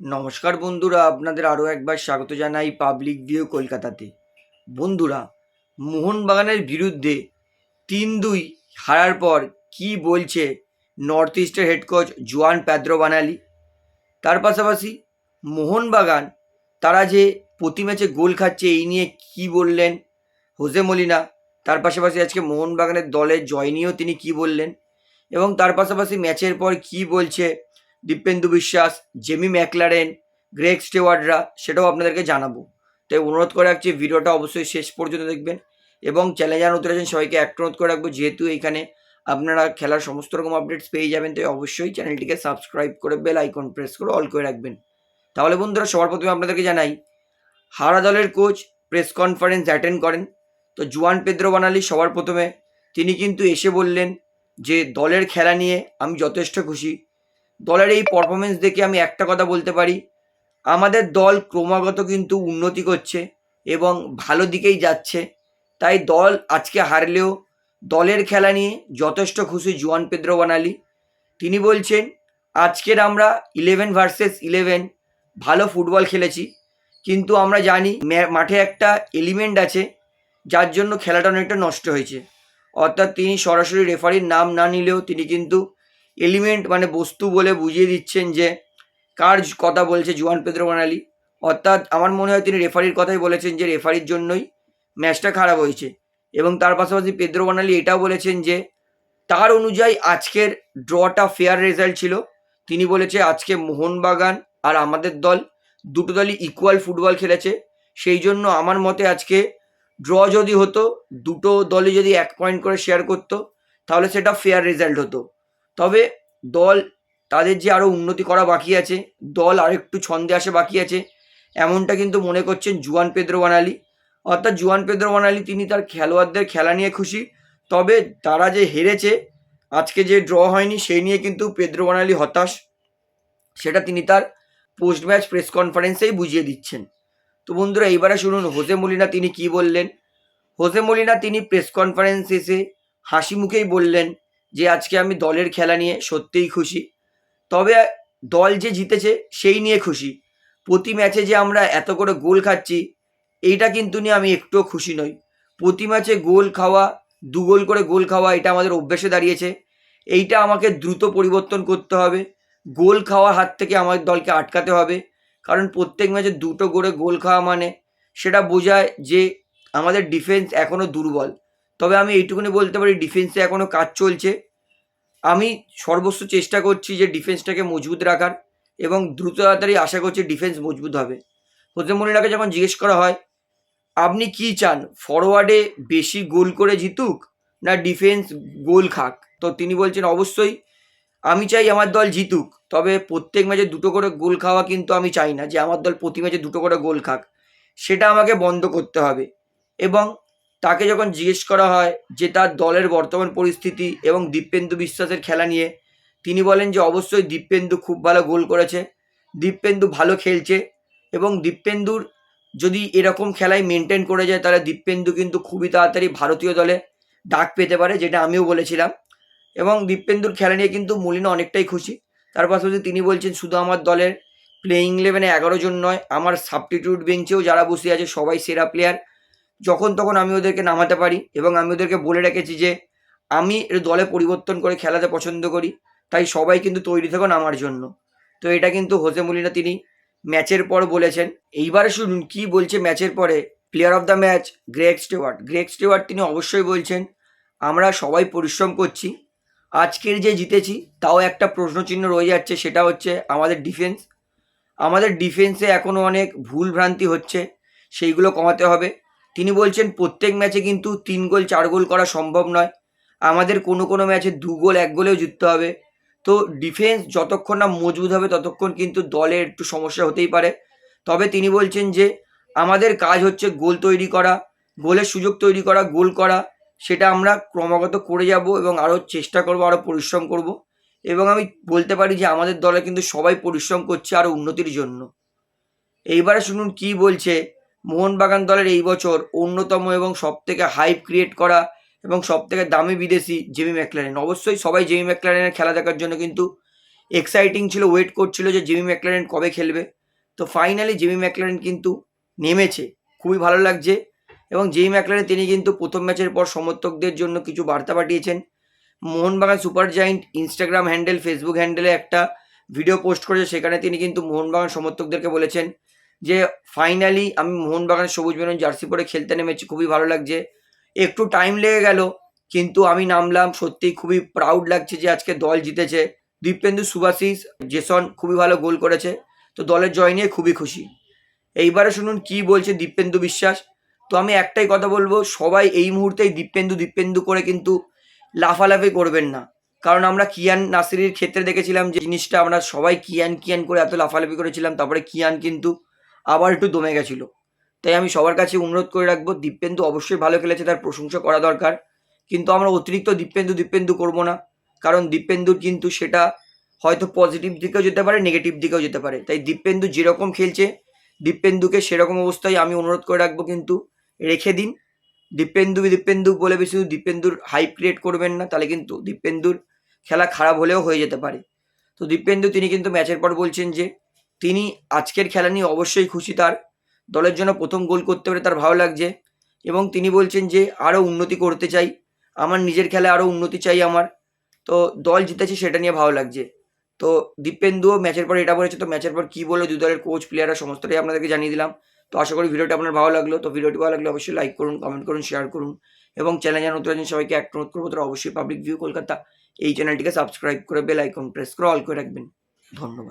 নমস্কার বন্ধুরা, আপনাদের আরও একবার স্বাগত জানাই পাবলিক ভিউ কলকাতাতে। বন্ধুরা, মোহনবাগানের বিরুদ্ধে তিন দুই হারার পর কি বলছে নর্থ ইস্টের হেড কোচ জোয়ান প্যাদ্রো বানালি? তার পাশাপাশি মোহনবাগান, তারা যে প্রতি ম্যাচে গোল খাচ্ছে, এই নিয়ে কি বললেন হোসে মলিনা? তার পাশাপাশি আজকে মোহনবাগানের দলের জয় নিয়েও তিনি কি বললেন? এবং তার পাশাপাশি ম্যাচের পর কি বলছে দীপেন্দু বিশ্বাস, জেমি ম্যাকলারেন, গ্রেগ স্টেওয়ার্ডরা সেটাও আপনাদেরকে জানাব। তাই অনুরোধ করে রাখছি, ভিডিওটা অবশ্যই শেষ পর্যন্ত দেখবেন এবং চ্যানেল জানা উত্তর আছেন সবাইকে একটা অনুরোধ করে রাখব, যেহেতু এখানে আপনারা খেলার সমস্ত রকম আপডেটস পেয়ে যাবেন, তাই অবশ্যই চ্যানেলটিকে সাবস্ক্রাইব করে বেল আইকন প্রেস করে অল করে রাখবেন। তাহলে বন্ধুরা, সবার প্রথমে আপনাদেরকে জানাই হারা দলের কোচ প্রেস কনফারেন্স অ্যাটেন্ড করেন। তো জুয়ান পেদ্রো বানালি সবার প্রথমে, তিনি কিন্তু এসে বললেন যে, দলের খেলা নিয়ে আমি যথেষ্ট খুশি। দলের এই পারফরমেন্স দেখে আমি একটা কথা বলতে পারি। আমাদের দল ক্রমাগত কিন্তু উন্নতি করছে এবং ভালো দিকেই যাচ্ছে। তাই দল আজকে হারলেও দলের খেলা নিয়ে যথেষ্ট খুশি জুয়ান পেদ্রো বানালি। তিনি বলছেন, আজকের আমরা ইলেভেন ভার্সেস ইলেভেন ভালো ফুটবল খেলেছি। কিন্তু আমরা জানি মাঠে একটা এলিমেন্ট আছে, যার জন্য খেলাটা অনেকটা নষ্ট হয়েছে। অর্থাৎ তিনি সরাসরি রেফারির নাম না নিলেও তিনি কিন্তু এলিমেন্ট মানে বস্তু বলে বুঝিয়ে দিচ্ছেন যে কার কথা বলছে জুয়ান পেদ্রো বানালি অর্থাৎ আমার মনে হয় তিনি রেফারির কথাই বলেছেন যে রেফারির জন্যই ম্যাচটা খারাপ হয়েছে। এবং তার পাশাপাশি পেদ্রো বানালি এটাও বলেছেন যে তার অনুযায়ী আজকের ড্রটা ফেয়ার রেজাল্ট ছিল। তিনি বলেছে আজকে মোহনবাগান আর আমাদের দল দুটো দলই ইকুয়াল ফুটবল খেলেছে। সেই জন্য আমার মতে আজকে ড্র যদি হতো, দুটো দলই যদি এক পয়েন্ট করে শেয়ার করতো, তাহলে সেটা ফেয়ার রেজাল্ট হতো। তবে দল, তাদের যে আরও উন্নতি করা বাকি আছে, দল আরেকটু ছন্দে আসে বাকি আছে, এমনটা কিন্তু মনে করছেন জুয়ান পেদ্রো বানালি। অর্থাৎ জুয়ান পেদ্রো বানালি তিনি তার খেলোয়াড়দের খেলা নিয়ে খুশি, তবে তারা যে হেরেছে, আজকে যে ড্র হয়নি, সেই নিয়ে কিন্তু পেদ্রো বানালি হতাশ। সেটা তিনি তার পোস্ট ম্যাচ প্রেস কনফারেন্সেই বুঝিয়ে দিচ্ছেন। তো বন্ধুরা, এইবারে শুনুন, হোসে মলিনা তিনি কি বললেন? হোসে মলিনা তিনি প্রেস কনফারেন্স এসে হাসি মুখেই বললেন যে আজকে আমি দলের খেলা নিয়ে সত্যিই খুশি। তবে দল যে জিতেছে সেই নিয়ে খুশি। প্রতি ম্যাচে যে আমরা এত করে গোল খাচ্ছি, এইটা কিন্তু নিয়ে আমি একটুও খুশি নই। প্রতি ম্যাচে গোল খাওয়া, দু গোল করে গোল খাওয়া, এটা আমাদের অভ্যেসে দাঁড়িয়েছে। এইটা আমাকে দ্রুত পরিবর্তন করতে হবে। গোল খাওয়ার হাত থেকে আমাদের দলকে আটকাতে হবে। কারণ প্রত্যেক ম্যাচে দুটো করে গোল খাওয়া মানে সেটা বোঝায় যে আমাদের ডিফেন্স এখনও দুর্বল। তবে আমি এইটুকুনি বলতে পারি ডিফেন্সে এখনও কাজ চলছে। আমি সর্বস্ব চেষ্টা করছি যে ডিফেন্সটাকে মজবুত রাখার এবং দ্রুত তাড়াতাড়ি আশা করছি ডিফেন্স মজবুত হবে। হোসে মলিনাকে যখন জিজ্ঞেস করা হয়, আপনি কি চান ফরওয়ার্ডে বেশি গোল করে জিতুক না ডিফেন্স গোল খাক? তো তিনি বলছেন, অবশ্যই আমি চাই আমার দল জিতুক, তবে প্রত্যেক ম্যাচে দুটো করে গোল খাওয়া কিন্তু আমি চাই না যে আমার দল প্রতি ম্যাচে দুটো করে গোল খাক। সেটা আমাকে বন্ধ করতে হবে এবং তাকে যখন জিজ্ঞেস করা হয় যে তার দলের বর্তমান পরিস্থিতি এবং দীপেন্দু বিশ্বাসের খেলা নিয়ে, তিনি বলেন যে অবশ্যই দীপেন্দু খুব ভালো গোল করেছে, দীপেন্দু ভালো খেলছে এবং দীপেন্দুর যদি এরকম খেলায় মেনটেন করে যায়, তাহলে দীপেন্দু কিন্তু খুবই তাড়াতাড়ি ভারতীয় দলে ডাক পেতে পারে, যেটা আমিও বলেছিলাম। এবং দীপেন্দুর খেলা নিয়ে কিন্তু মলিনা অনেকটাই খুশি। তার পাশাপাশি তিনি বলছেন, শুধু আমার দলের প্লেয়িং ইলেভেনে এগারো জন নয়, আমার সাবস্টিটিউট বেঞ্চেও যারা বসে আছে, সবাই সেরা প্লেয়ার যখন তখন আমি ওদেরকে নামাতে পারি এবং আমি ওদেরকে বলে রেখেছি যে, আমি দলে পরিবর্তন করে খেলাতে পছন্দ করি, তাই সবাই কিন্তু তৈরি থাকুন আমার জন্য। তো এটা কিন্তু হোসে মলিনা তিনি ম্যাচের পর বলেছেন, এইবারে শুনুন, কি বলছে ম্যাচের পরে? Player of the match Greg Stewart Greg Stewart তিনি অবশ্যই বলছেন, আমরা সবাই পরিশ্রম করছি, আজকের যে জিতেছি তাও একটা প্রশ্নচিহ্ন রয়ে যাচ্ছে, সেটা হচ্ছে আমাদের ডিফেন্স আমাদের ডিফেন্সে এখনও অনেক ভুল ভ্রান্তি হচ্ছে, সেইগুলো কমাতে হবে। তিনি বলছেন, প্রত্যেক ম্যাচে কিন্তু তিন গোল, চার গোল করা সম্ভব নয়। আমাদের কোনো কোনো ম্যাচে দু গোল, এক গোলেও জিততে হবে। তো ডিফেন্স যতক্ষণ না মজবুত হবে, ততক্ষণ কিন্তু দলের একটু সমস্যা হতেই পারে। তবে তিনি বলছেন যে, আমাদের কাজ হচ্ছে গোল তৈরি করা, গোলের সুযোগ তৈরি করা, গোল করা। সেটা আমরা ক্রমাগত করে যাব এবং আরও চেষ্টা করব, আরও পরিশ্রম করব। এবং আমি বলতে পারি যে, আমাদের দলে কিন্তু সবাই পরিশ্রম করছে আরও উন্নতির জন্য। এইবারে শুনুন কি বলছে মোহনবাগান দলের এই বছর অন্যতম এবং সবথেকে হাইপ ক্রিয়েট করা এবং সবথেকে দামি বিদেশি জেমি ম্যাকলারেন অবশ্যই সবাই জেমি ম্যাকলারেনের খেলা দেখার জন্য কিন্তু এক্সাইটিং ছিল ওয়েট করছিল যে জেমি ম্যাকলারেন কবে খেলবে। তো ফাইনালি জেমি ম্যাকলারেন কিন্তু নেমেছে, খুবই ভালো লাগছে এবং জেমি ম্যাকলারেন তিনি কিন্তু প্রথম ম্যাচের পর সমর্থকদের জন্য কিছু বার্তা পাঠিয়েছেন। Mohun Bagan super giant Instagram handle Facebook হ্যান্ডেলে একটা ভিডিও পোস্ট করেছে, সেখানে তিনি কিন্তু মোহনবাগান সমর্থকদেরকে বলেছেন যে ফাইনালি আমি মোহনবাগানের সবুজ বেরুন জার্সি পরে খেলতে নেমেছি, খুবই ভালো লাগছে। একটু টাইম লেগে গেল, কিন্তু আমি নামলাম, সত্যিই খুবই প্রাউড লাগছে যে আজকে দল জিতেছে। দীপেন্দু, সুভাশিস, জেসন খুবই ভালো গোল করেছে, তো দলের জয় নিয়ে খুবই খুশি। এইবারে শুনুন কি বলছে দীপেন্দু বিশ্বাস। তো আমি একটাই কথা বলব, সবাই এই মুহূর্তেই দীপেন্দু দীপেন্দু করে কিন্তু লাফালাফি করবেন না। কারণ আমরা কিয়ান নাসিরের ক্ষেত্রে দেখেছিলাম যে জিনিসটা আমরা সবাই কিয়ান কিয়ান করে এত লাফালাফি করেছিলাম, তারপরে কিয়ান কিন্তু আবার একটু দমে গেছিল। তাই আমি সবার কাছে অনুরোধ করে রাখব, দীপেন্দু অবশ্যই ভালো খেলেছে, তার প্রশংসা করা দরকার। কিন্তু আমরা অতিরিক্ত দীপেন্দু দীপেন্দু করব না, কারণ দীপেন্দুর কিন্তু সেটা হয়তো পজিটিভ দিকেও যেতে পারে নেগেটিভ দিকেও যেতে পারে। তাই দীপেন্দু যেরকম খেলছে, দীপেন্দুকে সেরকম অবস্থায় আমি অনুরোধ করে রাখব কিন্তু রেখে দিন। দীপেন্দু দীপেন্দু বলে বেশি দীপেন্দুর হাইপ ক্রিয়েট করবেন না, তাহলে কিন্তু দীপেন্দুর খেলা খারাপ হলেও হয়ে যেতে পারে। তো দীপেন্দু, তিনি কিন্তু ম্যাচের পর বলছেন যে তিনি আজকের খেলা নিয়ে অবশ্যই খুশি তার। দলের জন্য প্রথম গোল করতে পেরে তার ভালো লাগছে। এবং তিনি বলছেন যে, আরও উন্নতি করতে চাই। আমার নিজের খেলায় আরও উন্নতি চাই আমার। তো দল জিতেছে সেটা নিয়ে ভালো লাগছে। তো দীপেন্দুও ম্যাচের পর এটা বলেছে, তো ম্যাচের পর কী বলল? দুই দলের কোচ প্লেয়াররা সমস্তটাই আপনাদেরকে জানিয়ে দিলাম। তো আশা করি ভিডিওটা আপনার ভালো লাগল। তো ভিডিওটি ভালো লাগলে অবশ্যই লাইক করুন কমেন্ট করুন শেয়ার করুন। এবং চ্যানেল জানা নতুন সবাইকে এক অনুরোধ করব, তারা অবশ্যই পাবলিক ভিউ কলকাতা এই চ্যানেলটিকে সাবস্ক্রাইব করে বেল আইকন প্রেস করে অল করে রাখবেন। ধন্যবাদ।